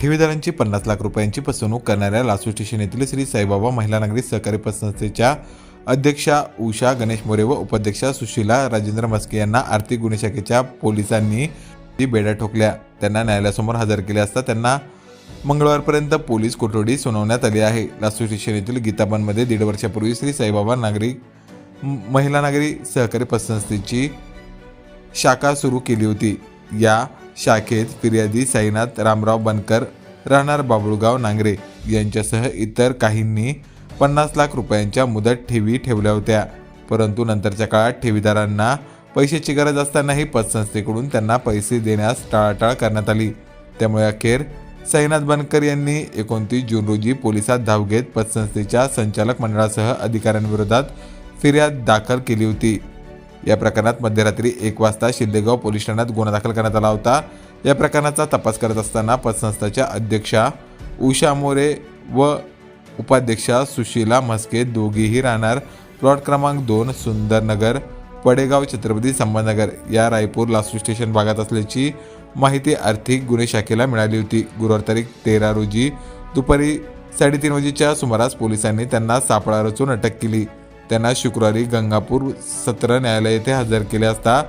ठेवीदारांची पन्नास लाख रुपयांची फसवणूक करणाऱ्या लासू स्टेशन येथील श्री साईबाबा महिला नागरी सहकारी पतसंस्थेच्या अध्यक्षा उषा गणेश मोरे व उपाध्यक्षा सुशीला राजेंद्र मस्के यांना आर्थिक गुन्हे शाखेच्या पोलिसांनी ती बेड्या ठोकल्या. त्यांना न्यायालयासमोर हजर केले असता त्यांना मंगळवारपर्यंत पोलीस कोठडी सुनावण्यात आली आहे. लासू स्टेशन येथील गीताबनमध्ये दीड वर्षापूर्वी श्री साईबाबा नागरिक महिला नागरी सहकारी पतसंस्थेची शाखा सुरू केली होती. या शाखेत फिर्यादी साईनाथ रामराव बनकर राहणार बाबुळगाव नांगरे यांच्यासह इतर काहींनी पन्नास लाख रुपयांच्या मुदत ठेवी ठेवल्या होत्या. परंतु नंतरच्या काळात ठेवीदारांना पैशाची गरज असतानाही पतसंस्थेकडून त्यांना पैसे देण्यास टाळाटाळ करण्यात आली. त्यामुळे अखेर साईनाथ बनकर यांनी एकोणतीस जून रोजी पोलिसात धाव घेत पतसंस्थेच्या संचालक मंडळासह अधिकाऱ्यांविरोधात फिर्याद दाखल केली होती. या प्रकरणात मध्यरात्री एक वाजता शिंदेगाव पोलीस ठाण्यात गुन्हा दाखल करण्यात आला होता. या प्रकरणाचा तपास करत असताना पतसंस्थेच्या अध्यक्षा उषा मोरे व उपाध्यक्षा सुशीला म्हस्के दोघीही राहणार. प्लॉट क्रमांक दोन सुंदरनगर पडेगाव छत्रपती संभाजीनगर या रायपूर लासू स्टेशन भागात असल्याची माहिती आर्थिक गुन्हे शाखेला मिळाली होती. गुरुवार तारीख तेरा रोजी दुपारी साडेतीन वाजेच्या सुमारास पोलिसांनी त्यांना सापळा रचून अटक केली. त्यांना शुक्रवारी गंगापूर सत्र न्यायालय येथे हजर केले असता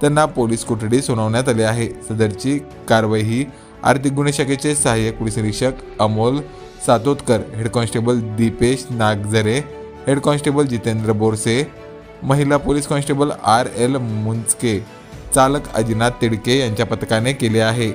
त्यांना पोलीस कोठडी सुनावण्यात आली आहे. सदरची कारवाई ही आर्थिक गुन्हे शाखेचे सहाय्यक पोलीस निरीक्षक Amol Satotkar head constable Dipesh Nagzare head constable Jitendra Borse महिला police constable R L Munchke चालक अजिनाथ तिडके यांच्या पथकाने केले आहे.